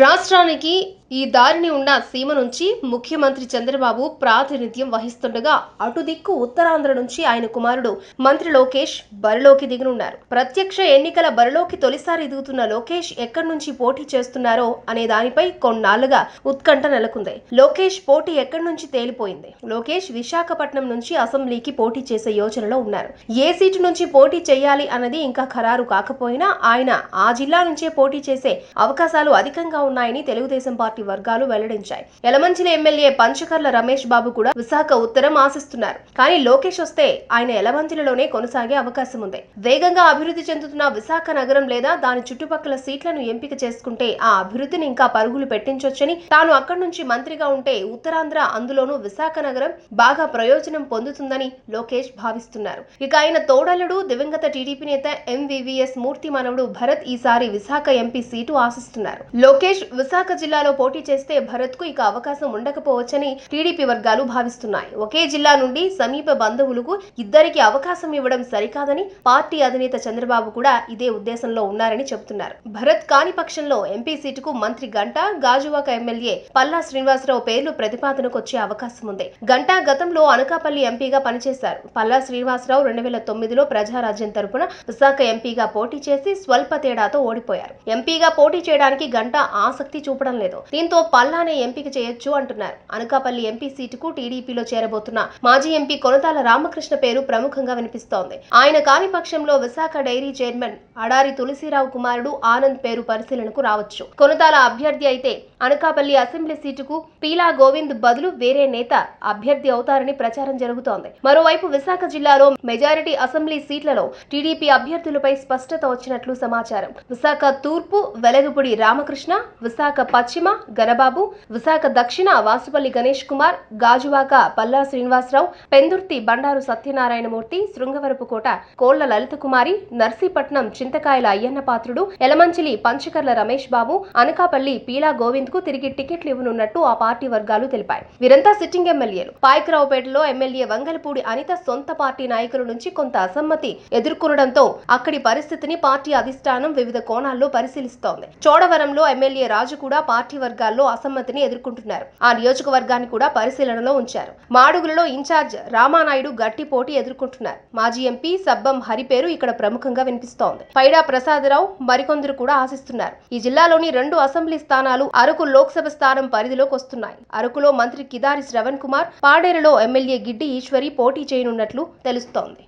రాష్ట్రానికి ఈ దారిని ఉన్న సీమ నుంచి ముఖ్యమంత్రి చంద్రబాబు ప్రాతినిధ్యం వహిస్తుండగా అటు దిక్కు ఉత్తరాంధ్ర నుంచి ఆయన కుమారుడు మంత్రి లోకేష్ బరిలోకి దిగనున్నారు. ప్రత్యక్ష ఎన్నికల బరిలోకి తొలిసారి దిగుతున్న లోకేష్ ఎక్కడి నుంచి పోటీ చేస్తున్నారో అనే దానిపై కొన్నాళ్ళుగా ఉత్కంఠ నెలకొంది. లోకేష్ పోటీ ఎక్కడి నుంచి తేలిపోయింది? లోకేష్ విశాఖపట్నం నుంచి అసెంబ్లీకి పోటీ చేసే యోచనలో ఉన్నారు. ఏ సీటు నుంచి పోటీ చేయాలి అన్నది ఇంకా ఖరారు కాకపోయినా ఆయన ఆ జిల్లా నుంచే పోటీ చేసే అవకాశాలు అధికంగా ఉన్నాయని తెలుగుదేశం పార్టీ పార్టీ వర్గాలు వెల్లడించాయి. యలమంచిల ఎమ్మెల్యే పంచకర్ల రమేష్ బాబు కూడా విశాఖ ఉత్తరం ఆశిస్తున్నారు. కానీ లోకేష్ వస్తే ఆయన యలమంచిలలోనే కొనసాగే అవకాశం ఉంది. వేగంగా అభివృద్ధి చెందుతున్న విశాఖ నగరం లేదా దాని చుట్టుపక్కల సీట్లను ఎంపిక చేసుకుంటే ఆ అభివృద్ధిని ఇంకా పరుగులు పెట్టించొచ్చని తాను అక్కడి నుంచి మంత్రిగా ఉంటే ఉత్తరాంధ్ర అందులోనూ విశాఖ నగరం బాగా ప్రయోజనం పొందుతుందని లోకేష్ భావిస్తున్నారు. ఇక ఆయన తోడలుడు దివంగత టీడీపీ నేత ఎంవివిఎస్ మూర్తి మనవడు భరత్ ఈసారి విశాఖ ఎంపీ సీటు ఆశిస్తున్నారు. లోకేష్ విశాఖ జిల్లాలో పోటీ చేస్తే భరత్కు ఇక అవకాశం ఉండకపోవచ్చని టీడీపీ వర్గాలు భావిస్తున్నాయి. ఒకే జిల్లా నుండి సమీప బంధువులకు ఇద్దరికి అవకాశం ఇవ్వడం సరికాదని పార్టీ అధినేత చంద్రబాబు కూడా ఇదే ఉద్దేశంలో ఉన్నారని చెబుతున్నారు. భరత్ కాని పక్షంలో ఎంపీ సీటుకు మంత్రి గంటా గాజువాక ఎమ్మెల్యే పల్లా శ్రీనివాసరావు పేర్లు ప్రతిపాదనకు వచ్చే అవకాశం ఉంది. గంటా గతంలో అనకాపల్లి ఎంపీగా పనిచేశారు. పల్లా శ్రీనివాసరావు రెండు వేల తొమ్మిదిలో ప్రజారాజ్యం తరపున విశాఖ ఎంపీగా పోటీ చేసి స్వల్ప తేడాతో ఓడిపోయారు. ఎంపీగా పోటీ చేయడానికి గంటా ఆసక్తి చూపడం లేదు. దీంతో పల్లానే ఎంపిక చేయొచ్చు అంటున్నారు. అనకాపల్లి ఎంపీ సీటుకు టీడీపీలో చేరబోతున్న మాజీ ఎంపీ కొనతాల రామకృష్ణ పేరు ప్రముఖంగా వినిపిస్తోంది. ఆయన కాని పక్షంలో విశాఖ డైరీ చైర్మన్ అడారి తులసిరావు కుమారుడు ఆనంద్ పేరు పరిశీలనకు రావచ్చు. కొనతాల అభ్యర్థి అయితే అనకాపల్లి అసెంబ్లీ సీటుకు పీలా గోవింద్ బదులు వేరే నేత అభ్యర్థి అవుతారని ప్రచారం జరుగుతోంది. మరోవైపు విశాఖ జిల్లాలో మెజారిటీ అసెంబ్లీ సీట్లలో టీడీపీ అభ్యర్థులపై స్పష్టత వచ్చినట్లు సమాచారం. విశాఖ తూర్పు వెలగపూడి రామకృష్ణ విశాఖ పశ్చిమ గణబాబు విశాఖ దక్షిణ వాసుపల్లి గణేష్ కుమార్ గాజువాక పల్లా శ్రీనివాసరావు పెందుర్తి బండారు సత్యనారాయణమూర్తి శృంగవరపుకోట కోళ్ళ లలిత కుమారి నర్సీపట్నం చింతకాయల అయ్యన్న పాత్రుడు ఎలమంచిలి పంచకర్ల రమేష్ బాబు అనకాపల్లి పీలా గోవింద్ కు తిరిగి టికెట్లు ఇవ్వనున్నట్టు ఆ పార్టీ వర్గాలు తెలిపాయి. వీరంతా సిట్టింగ్ ఎమ్మెల్యేలు. పాయకరావుపేటలో ఎమ్మెల్యే వంగలపూడి అనిత సొంత పార్టీ నాయకుల నుంచి కొంత అసమ్మతి ఎదుర్కొనడంతో అక్కడి పరిస్థితిని పార్టీ అధిష్టానం వివిధ కోణాల్లో పరిశీలిస్తోంది. చోడవరంలో ఎమ్మెల్యే రాజు కూడా పార్టీ వర్గాల్లో అసమ్మతిని ఎదుర్కొంటున్నారు. ఆ నియోజకవర్గాన్ని కూడా పరిశీలనలో ఉంచారు. మాడుగులలో ఇన్ఛార్జ్ రామానాయుడు గట్టి పోటీ ఎదుర్కొంటున్నారు. మాజీ ఎంపీ సబ్బం హరి పేరు ఇక్కడ ప్రముఖంగా వినిపిస్తోంది. పైడా ప్రసాదరావు మరికొందరు కూడా ఆశిస్తున్నారు. ఈ జిల్లాలోని రెండు అసెంబ్లీ స్థానాలు అరకు అరకు లోక్సభ స్థానం పరిధిలోకి వస్తున్నాయి. అరకులో మంత్రి కిదారి శ్రవణ్ కుమార్ పాడేరులో ఎమ్మెల్యే గిడ్డి ఈశ్వరి పోటీ చేయనున్నట్లు తెలుస్తోంది.